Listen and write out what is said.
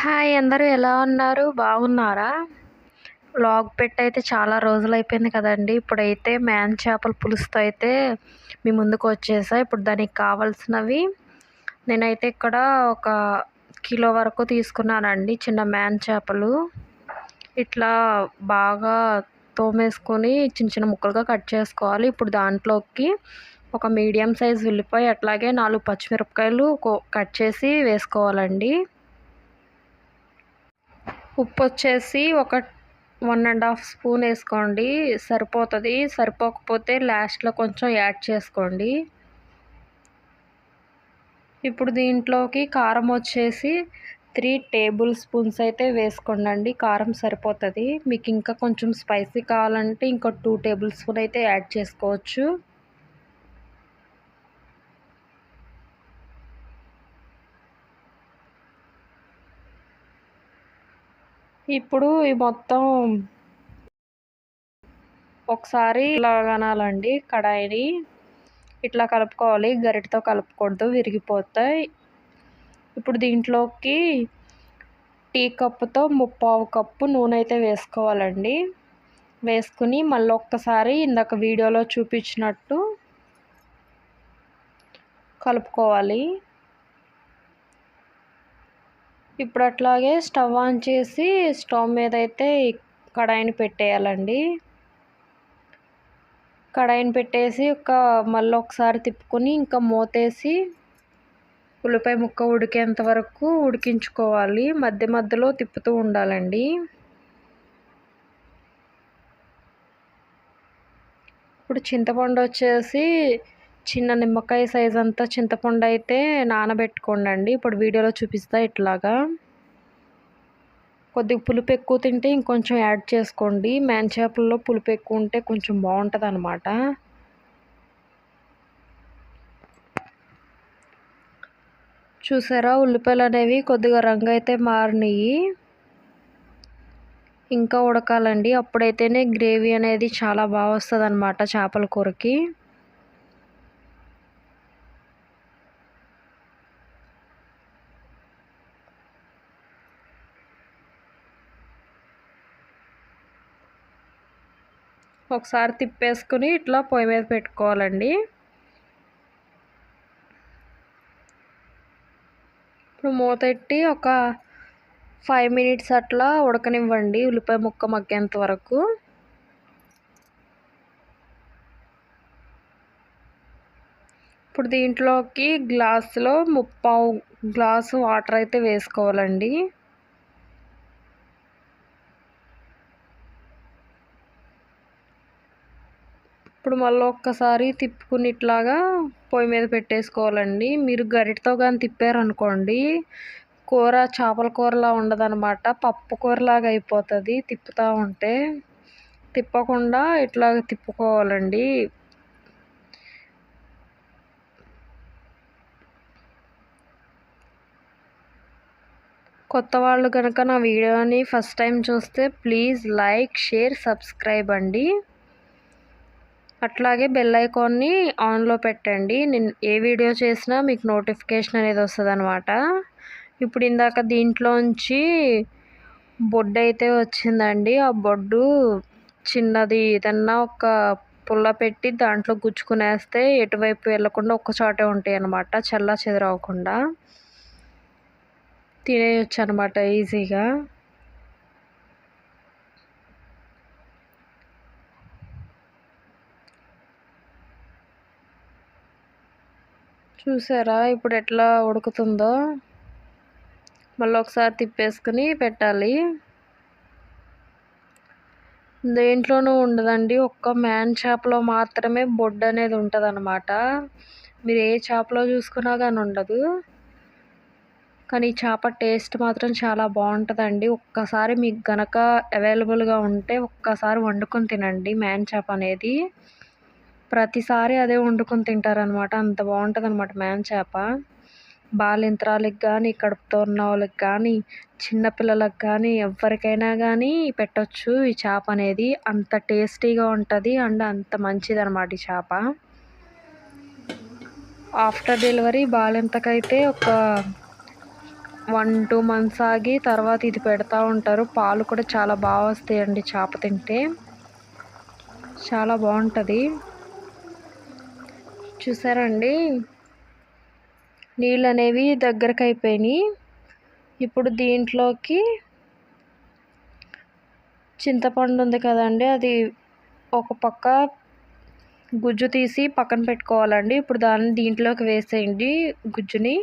Hi అందరూ ఎలా ఉన్నారు? బాగున్నారా? లాగ్ పెట్టి అయితే చాలా రోజులు అయిపోయింది కదండి. ఇప్పుడైతే మ్యాన్ చేపల పులుసుతో అయితే మీ ముందుకు వచ్చేసా. ఇప్పుడు దానికి కావాల్సినవి నేనైతే ఇక్కడ ఒక కిలో వరకు తీసుకున్నానండి చిన్న మ్యాన్ చేపలు. ఇట్లా బాగా తోమేసుకొని చిన్న చిన్న ముక్కలుగా కట్ చేసుకోవాలి. ఇప్పుడు దాంట్లోకి ఒక మీడియం సైజ్ ఉల్లిపాయ అట్లాగే నాలుగు పచ్చిమిరపకాయలు కట్ చేసి వేసుకోవాలండి. ఉప్పు వచ్చేసి ఒక వన్ అండ్ హాఫ్ స్పూన్ వేసుకోండి. సరిపోతుంది. సరిపోకపోతే లాస్ట్లో కొంచెం యాడ్ చేసుకోండి. ఇప్పుడు దీంట్లోకి కారం వచ్చేసి త్రీ టేబుల్ స్పూన్స్ అయితే వేసుకోండి కారం సరిపోతుంది. మీకు ఇంకా కొంచెం స్పైసీ కావాలంటే ఇంకో టూ టేబుల్ స్పూన్ అయితే యాడ్ చేసుకోవచ్చు. ఇప్పుడు ఈ మొత్తం ఒకసారి ఇలాగనాలండి కడాయిని ఇట్లా కలుపుకోవాలి గరిటతో కలుపుకూడదు విరిగిపోతాయి ఇప్పుడు దీంట్లోకి టీ కప్పుతో ముప్పావు కప్పు నూనె అయితే వేసుకోవాలండి. వేసుకుని మళ్ళీ ఒక్కసారి ఇందాక వీడియోలో చూపించినట్టు కలుపుకోవాలి. ఇప్పుడు అట్లాగే స్టవ్ ఆన్ చేసి స్టవ్ మీద అయితే కడాయిని పెట్టేయాలండి. కడాయిని పెట్టేసి ఒక మళ్ళీ ఒకసారి తిప్పుకొని ఇంకా మూతేసి ఉల్లిపాయ ముక్క ఉడికేంత వరకు ఉడికించుకోవాలి. మధ్య మధ్యలో తిప్పుతూ ఉండాలండి. ఇప్పుడు చింతపండు వచ్చేసి చిన్న నిమ్మకాయ సైజ్ అంతా చింతపండు అయితే నానబెట్టుకోండి ఇప్పుడు వీడియోలో చూపిస్తా ఇట్లాగా. కొద్దిగా పులుపు ఎక్కువ తింటే ఇంకొంచెం యాడ్ చేసుకోండి. మ్యాన్ చేపల్లో పులుపు ఎక్కువ ఉంటే కొంచెం బాగుంటుంది అనమాట చూసారా? ఉల్లిపాయలు అనేవి కొద్దిగా రంగు అయితే మారినాయి. ఇంకా ఉడకాలండి. అప్పుడైతేనే గ్రేవీ అనేది చాలా బాగా వస్తుంది అనమాట చేపల కూరకి. ఒకసారి తిప్పేసుకుని ఇట్లా పొయ్యి మీద పెట్టుకోవాలండి. ఇప్పుడు మూతెట్టి ఒక ఫైవ్ మినిట్స్ అట్లా ఉడకనివ్వండి ఉల్లిపాయ ముక్క మగ్గేంత వరకు. ఇప్పుడు దీంట్లోకి గ్లాసులో ముప్పావు గ్లాసు వాటర్ అయితే వేసుకోవాలండి. ఇప్పుడు మళ్ళీ ఒక్కసారి తిప్పుకుని ఇట్లాగా పొయ్యి మీద పెట్టేసుకోవాలండి. మీరు గరిటతో కానీ తిప్పారనుకోండి కూర చేపల కూరలా ఉండదనమాట పప్పు కూరలాగా అయిపోతుంది తిప్పుతూ ఉంటే. తిప్పకుండా ఇట్లా తిప్పుకోవాలండి. కొత్త వాళ్ళు కనుక నా వీడియోని ఫస్ట్ టైం చూస్తే ప్లీజ్ లైక్ షేర్ సబ్స్క్రైబ్ అండి. అట్లాగే బెల్ ఐకాన్ని ఆన్లో పెట్టండి. నేను ఏ వీడియో చేసినా మీకు నోటిఫికేషన్ అనేది వస్తుంది అనమాట ఇప్పుడు ఇందాక దీంట్లోంచి బొడ్డు అయితే వచ్చిందండి. ఆ బొడ్డు చిన్నది ఏదన్నా ఒక పుల్ల పెట్టి దాంట్లో గుచ్చుకునేస్తే ఎటువైపు వెళ్ళకుండా ఒక్కచోటే ఉంటాయి అనమాట చల్ల చెదరవకుండా తినేయచ్చు అనమాట ఈజీగా. చూసారా? ఇప్పుడు ఎట్లా ఉడుకుతుందో? మళ్ళీ ఒకసారి తిప్పేసుకుని పెట్టాలి. దేంట్లోనూ ఉండదండి. ఒక్క మ్యాన్ చేపలో మాత్రమే బొడ్డు అనేది ఉంటుంది మీరు ఏ చేపలో చూసుకున్నా కానీ ఉండదు. కానీ ఈ చేప టేస్ట్ మాత్రం చాలా బాగుంటుందండి. ఒక్కసారి మీకు గనక అవైలబుల్గా ఉంటే ఒక్కసారి వండుకొని తినండి మ్యాన్ చేప అనేది. ప్రతిసారి అదే వండుకొని తింటారనమాట. అంత బాగుంటుంది అనమాట మ్యాన్ చేప. బాలింతరాలకు కానీ కడుపుతో ఉన్న వాళ్ళకి కానీ చిన్నపిల్లలకు కానీ ఎవరికైనా కానీ పెట్టవచ్చు ఈ చేప అనేది. అంత టేస్టీగా ఉంటుంది అండ్ అంత మంచిది అనమాట ఈ చేప. ఆఫ్టర్ డెలివరీ బాలింతకైతే ఒక వన్ టూ మంత్స్ ఆగి తర్వాత ఇది పెడతా ఉంటారు. పాలు కూడా చాలా బాగా వస్తాయండి చేప తింటే. చాలా బాగుంటుంది. చూసారండి? నీళ్ళు అనేవి దగ్గరకు అయిపోయినాయి ఇప్పుడు దీంట్లోకి చింతపండు ఉంది కదండి అది ఒక పక్క గుజ్జు తీసి పక్కన పెట్టుకోవాలండి. ఇప్పుడు దాన్ని దీంట్లోకి వేసేయండి గుజ్జుని.